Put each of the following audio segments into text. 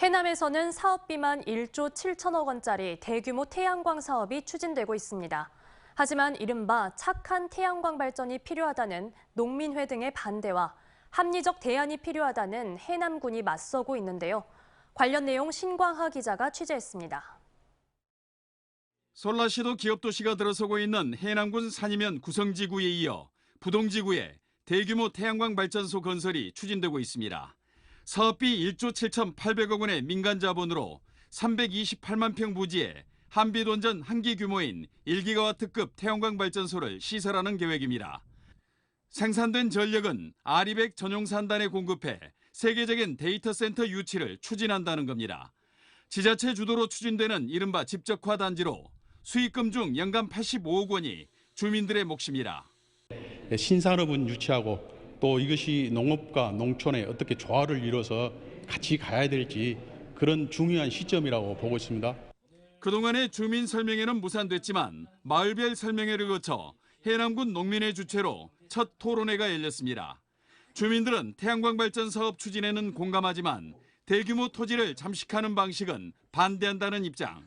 해남에서는 사업비만 1조 7천억 원짜리 대규모 태양광 사업이 추진되고 있습니다. 하지만 이른바 착한 태양광 발전이 필요하다는 농민회 등의 반대와 합리적 대안이 필요하다는 해남군이 맞서고 있는데요. 관련 내용 신광하 기자가 취재했습니다. 솔라시도 기업도시가 들어서고 있는 해남군 산이면 구성지구에 이어 부동지구에 대규모 태양광 발전소 건설이 추진되고 있습니다. 사업비 1조 7,800억 원의 민간 자본으로 328만 평 부지에 한빛원전 한기 규모인 1기가와트급 태양광 발전소를 시설하는 계획입니다. 생산된 전력은 아리백 전용 산단에 공급해 세계적인 데이터 센터 유치를 추진한다는 겁니다. 지자체 주도로 추진되는 이른바 집적화 단지로 수익금 중 연간 85억 원이 주민들의 몫입니다. 신산업은 유치하고 또 이것이 농업과 농촌에 어떻게 조화를 이뤄서 같이 가야 될지 그런 중요한 시점이라고 보고 있습니다. 그동안의 주민 설명회는 무산됐지만 마을별 설명회를 거쳐 해남군 농민회 주최로 첫 토론회가 열렸습니다. 주민들은 태양광 발전 사업 추진에는 공감하지만 대규모 토지를 잠식하는 방식은 반대한다는 입장.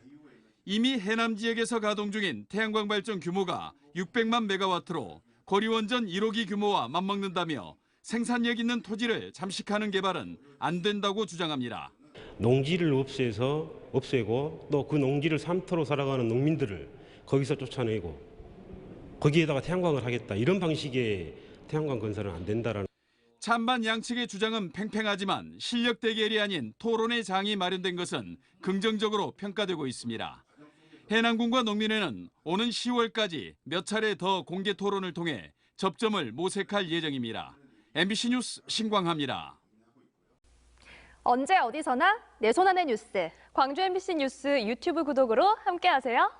이미 해남 지역에서 가동 중인 태양광 발전 규모가 600만 메가와트로 고리원전 1호기 규모와 맞먹는다며 생산력 있는 토지를 잠식하는 개발은 안 된다고 주장합니다. 농지를 없애서 없애고 또 그 농지를 삼터로 살아가는 농민들을 거기서 쫓아내고 거기에다가 태양광을 하겠다 이런 방식의 태양광 건설은 안 된다라는 찬반 양측의 주장은 팽팽하지만 실력 대결이 아닌 토론의 장이 마련된 것은 긍정적으로 평가되고 있습니다. 해남군과 농민회는 오는 10월까지 몇 차례 더 공개 토론을 통해 접점을 모색할 예정입니다. MBC 뉴스 신광합니다. 언제 어디서나 내 손 안의 뉴스. 광주 MBC 뉴스 유튜브 구독으로 함께하세요.